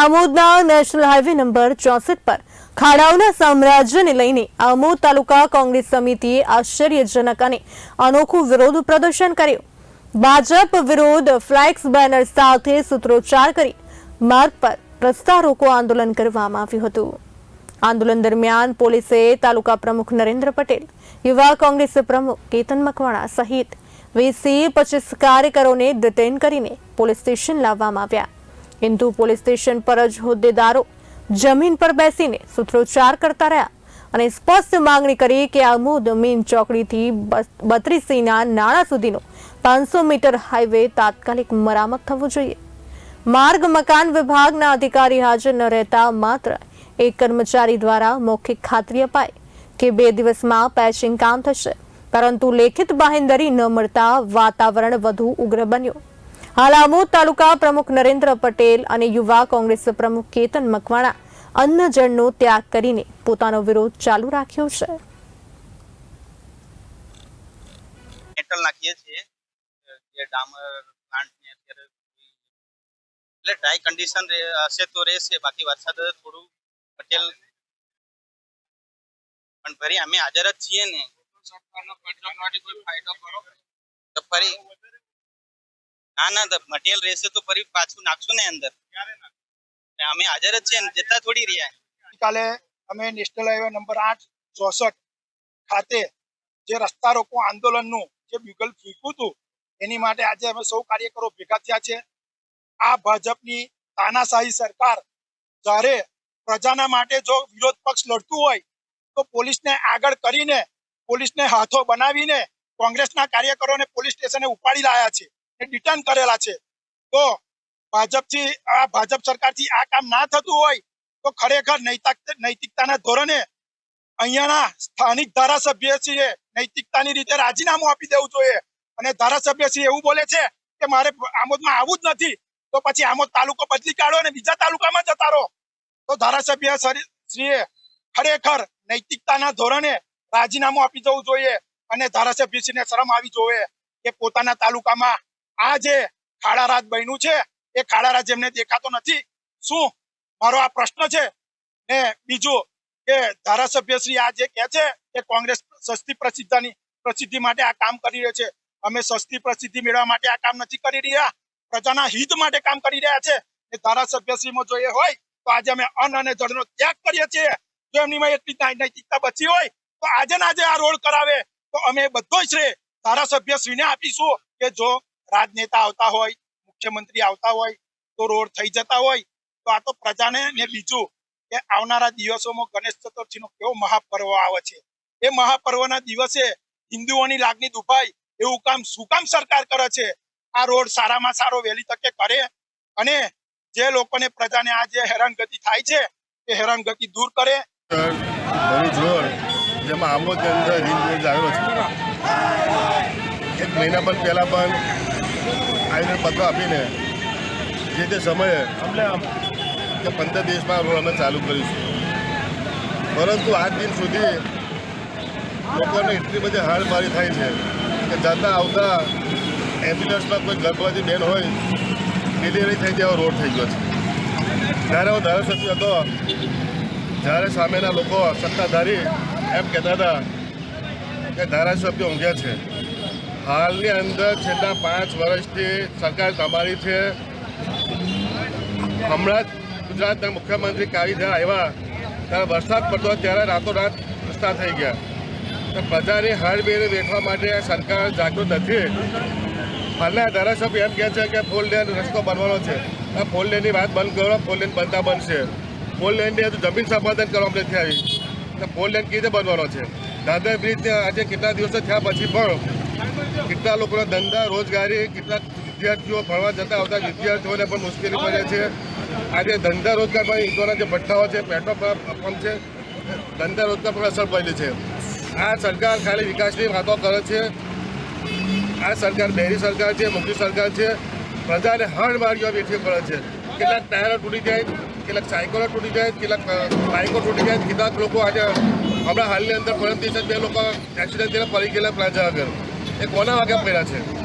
આમોદના national highway number ચોસઠ પર ખાડાઓના સામ્રાજ્યને લઈને આમોદ તાલુકા કોંગ્રેસ સમિતિએ આશ્ચર્યજનક અને અનોખું વિરોધ પ્રદર્શન કર્યું. ભાજપ વિરોધ ફ્લેક્સ બેનર સાથે સૂત્રોચ્ચાર કરી માર્ગ પર રસ્તા રોકો આંદોલન કરવામાં આવ્યું હતું. આંદોલન દરમિયાન પોલીસે તાલુકા પ્રમુખ નરેન્દ્ર પટેલ, યુવા કોંગ્રેસ પ્રમુખ કેતન મકવાણા સહિત વીસી પચીસ કાર્યકરોને ડિટેન કરીને પોલીસ સ્ટેશન લાવવામાં આવ્યા. હિન્દુ પોલીસ સ્ટેશન પર જ હોદ્દેદારો જમીન પર બેસીને સૂત્રોચ્ચાર કરતા રહ્યા અને સ્પષ્ટ માંગણી કરી કે આમોદ મીન ચોકડીથી બત્રીસીના નાળા સુધીનો પાંચસો મીટર હાઈવે તાત્કાલિક મરામત થવું જોઈએ. માર્ગ મકાન વિભાગના અધિકારી હાજર ન રહેતા માત્ર એક કર્મચારી દ્વારા મૌખિક ખાતરી અપાય કે બે દિવસમાં પેચિંગ કામ થશે, પરંતુ લેખિત બાહેંધરી ન મળતા વાતાવરણ વધુ ઉગ્ર બન્યું. હાલ આમોદ તાલુકા પ્રમુખ નરેન્દ્ર પટેલ અને યુવા કોંગ્રેસ પ્રમુખ કેતન મકવાણા અન્નજળનો ત્યાગ કરીને પોતાનો વિરોધ ચાલુ રાખ્યો છે. મેટલ નાખીએ છીએ. જે ડામર પ્લાન્ટ ને અત્યારે એટલે ડ્રાય કન્ડિશન હશે તો રહેશે. બાકી વરસાદ થોડું પટેલ પણ ફરી અમે હાજર જ છીએ ને. તો ફરી ના ના મટીરિયલ રહેશે તો ફરી પાછું નાખશું ને અંદર. અમે હાજર જ છીએ જતા થોડી રહ્યા. કાલે અમે નેશનલ હાઈવે નંબર આઠ ચોસઠ ખાતે જે રસ્તા રોકો આંદોલનનું જે બ્યુગલ ફૂંક્યું હતું એની માટે આજે અમે સૌ કાર્યકરો ભેગા થયા છે. આ ભાજપની તાનાશાહી સરકાર જ્યારે પ્રજાના માટે જો વિરોધ પક્ષ લડતું હોય તો પોલીસને આગળ કરીને પોલીસને હાથો બનાવીને કોંગ્રેસના કાર્યકરોને પોલીસ સ્ટેશને ઉપાડી લાયા છે. એ કરેલા છે. તો ભાજપથી, આ ભાજપ સરકારથી આ કામ ના થતું હોય, તો ખરેખર નૈતિકતાના ધોરણે અહીંયાના સ્થાનિક ધારાસભ્યશ્રીએ નૈતિકતાની રીતે રાજીનામું આપી દેવું જોઈએ. અને ધારાસભ્યશ્રી એવું બોલે છે કે મારે આમોદમાં આવવું જ નથી, તો પછી આમોદ તાલુકો બદલી કાઢો અને બીજા તાલુકામાં જતા રહો. તો ધારાસભ્ય શ્રી- શ્રીએ ખરેખર નૈતિકતાના ધોરણે રાજીનામું આપી દેવું જોઈએ અને ધારાસભ્યશ્રીને શરમ આવી જોઈએ કે પોતાના તાલુકામાં આ જે ખાડારાજ બન્યું છે, એ ખાડારાજ એમને દેખાતો નથી. શું? મારો આ પ્રશ્ન છે? ને બીજું કે ધારાસભ્યશ્રી આ જે કહે છે કે કોંગ્રેસ સસ્તી પ્રસિદ્ધિની પ્રસિદ્ધિ માટે આ કામ કરી રહ્યો છે. અમે સસ્તી પ્રસિદ્ધિ મેળવવા માટે આ કામ નથી કરી રહ્યા. પ્રજાના હિત માટે કામ કરી રહ્યા છે. એ ધારાસભ્યશ્રીમાં જો એ હોય, તો આજે અમે અન્ન અને જળનો ત્યાગ કરીએ છીએ. જો એમનીમાં એટલી નૈતિકતા બચી હોય, તો આજે ને આ રોડ કરાવે. તો અમે બધો શ્રેય ધારાસભ્યશ્રીને આપીશું કે જો રાજનેતા આવતા હોય, મુખ્યમંત્રી આવતા હોય, તો રોડ થઈ જતા હોય, તો આ તો પ્રજાને ને બીજું કે આવનારા દિવસોમાં ગણેશ ચતુર્થીનો કેવો મહાપર્વ આવે છે. એ મહાપર્વના દિવસે હિન્દુઓની લાગણી દુભાય, એવું કામ શું કામ સરકાર કરે છે? આ રોડ સારામાં સારો વહેલી તકે કરે અને જે લોકોને પ્રજાને આ જે હેરાનગતિ થાય છે, એ હેરાનગતિ દૂર કરે. જેમાં આમોદની અંદર રિંગ જાગ્યો છે. એક મહિના પણ પહેલા પણ આવીને પત્ર આપીને જે તે સમયે અમને આમ. કે પંદર દિવસમાં રોડ અમે ચાલુ કરીશું. પરંતુ આજ દિન સુધી લોકોને એટલી બધી હાડમારી થાય છે કે જતા આવતા એમ્બ્યુલન્સમાં કોઈ ગર્ભવતી બેન હોય ડિલિવરી થઈ તેવો રોડ થઈ ગયો છે. જ્યારે હું ધારાસભ્ય હતો જ્યારે સામેના લોકો સત્તાધારી એમ કહેતા હતા કે ધારાસભ્ય ઊંઘ્યા છે. હાલની અંદર છેલ્લા પાંચ વર્ષથી સરકાર તમારી છે. હમણાં ગુજરાતના મુખ્યમંત્રી કાવી જ્યારે આવ્યા. ત્યારે વરસાદ પડતો ત્યારે રાતોરાત રસ્તા થઈ ગયા. તો પ્રજાની હાડબેરી વેઠવા માટે સરકાર જાગૃત નથી. હાલના ધારાસભ્ય એમ કહે છે કે ફોર લેન રસ્તો બનવાનો છે. આ ફોર વાત બંધ કરો, ફોર લેન બનતા બનશે. ફોર લેનની જમીન સંપાદન કરવામાં નથી આવી. તો ફોર લેન કેવી રીતે બનવાનો છે? દાદર બ્રિજ આજે કેટલા દિવસો થયા પછી પણ કેટલા લોકોના ધંધા, રોજગારી કેટલાક વિદ્યાર્થીઓ ભણવા જતા આવતા વિદ્યાર્થીઓને પણ મુશ્કેલી પડે છે. આજે ધંધા રોજગાર પર ઈંટોના જે ભઠ્ઠાઓ છે, પેટ્રોલ પંપ છે, ધંધા રોજગાર પર અસર પડેલી છે. આ સરકાર ખાલી વિકાસની વાતો કરે છે. આ સરકાર બેરી સરકાર છે, મોટી સરકાર છે. પ્રજાને હણ મારીઓ બેઠી કરે છે. કેટલાક ટાયરો તૂટી જાય, કેટલાક સાયકલો તૂટી જાય, કેટલાક બાઇકો તૂટી જાય. કેટલાક લોકો આજે હમણાં હાલની અંદર પરમ દિવસે બે લોકો એક્સિડન્ટ થઈને પડી ગયેલા પ્લાઝા આગળ. એ કોના વાગ્યા પડ્યા છે?